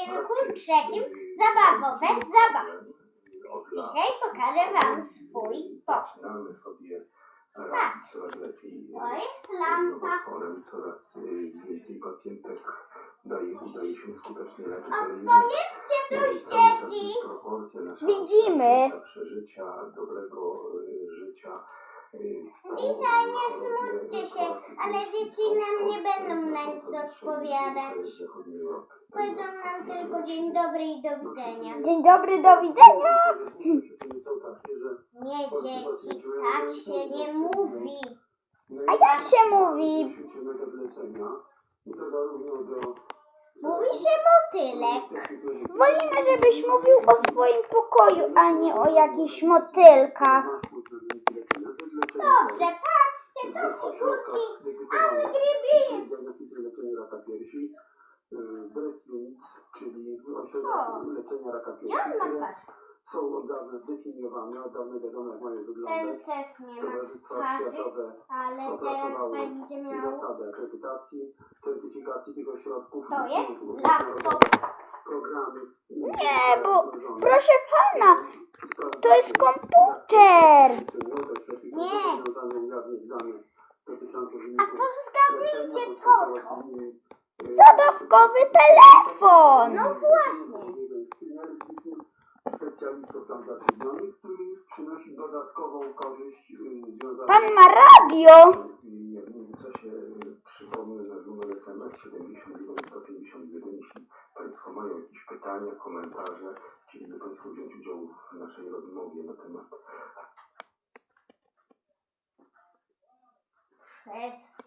odcinku trzecim zabawowe zabawy. Dzisiaj pokażę wam swój pokój. Sobie Patrz. radzić coraz lepiej. To jest lampa. nowotworem. Coraz więcej pacjentek daje, udaje się skutecznie leczyć. A ale jednak, powiedzcie coś cały czas dzieci. dysproporcja nasza Widzimy. to Dzisiaj nie chorobie, się, ale dzieci nam nie będą na nic odpowiadać. Powiedzą nam tylko dzień dobry i do widzenia. Dzień dobry, do widzenia. Nie dzieci, tak się nie mówi. A jak się mówi? Mówi się motylek. Wolimy, żebyś mówił o swoim pokoju, a nie o jakichś motylkach. Dobrze, Angry Birds. leczenia raka piersi, Breast Unit, czyli ośrodek leczenia raka piersi, Ja mam które twarz. są od dawna zdefiniowane, od dawna wiadomo jak mają Ten wyglądać. też nie ma Towarzystwa twarzy, Światowe ale teraz opracowały będzie miał... zasady akredytacji, certyfikacji tych ośrodków. To jest Są laptop. Programy. Nie, bo proszę pana, to jest komputer. Nie. To? Zabawkowy telefon. No właśnie. Specjalistów tam zatrudnionych, który przynosi dodatkową korzyść y, związaną Pan ma radio. i w międzyczasie przypomnę na numer SMS 71 151. Jeśli Państwo mają jakieś pytania, komentarze, chcieliby Państwo wziąć udział w naszej rozmowie na temat Przez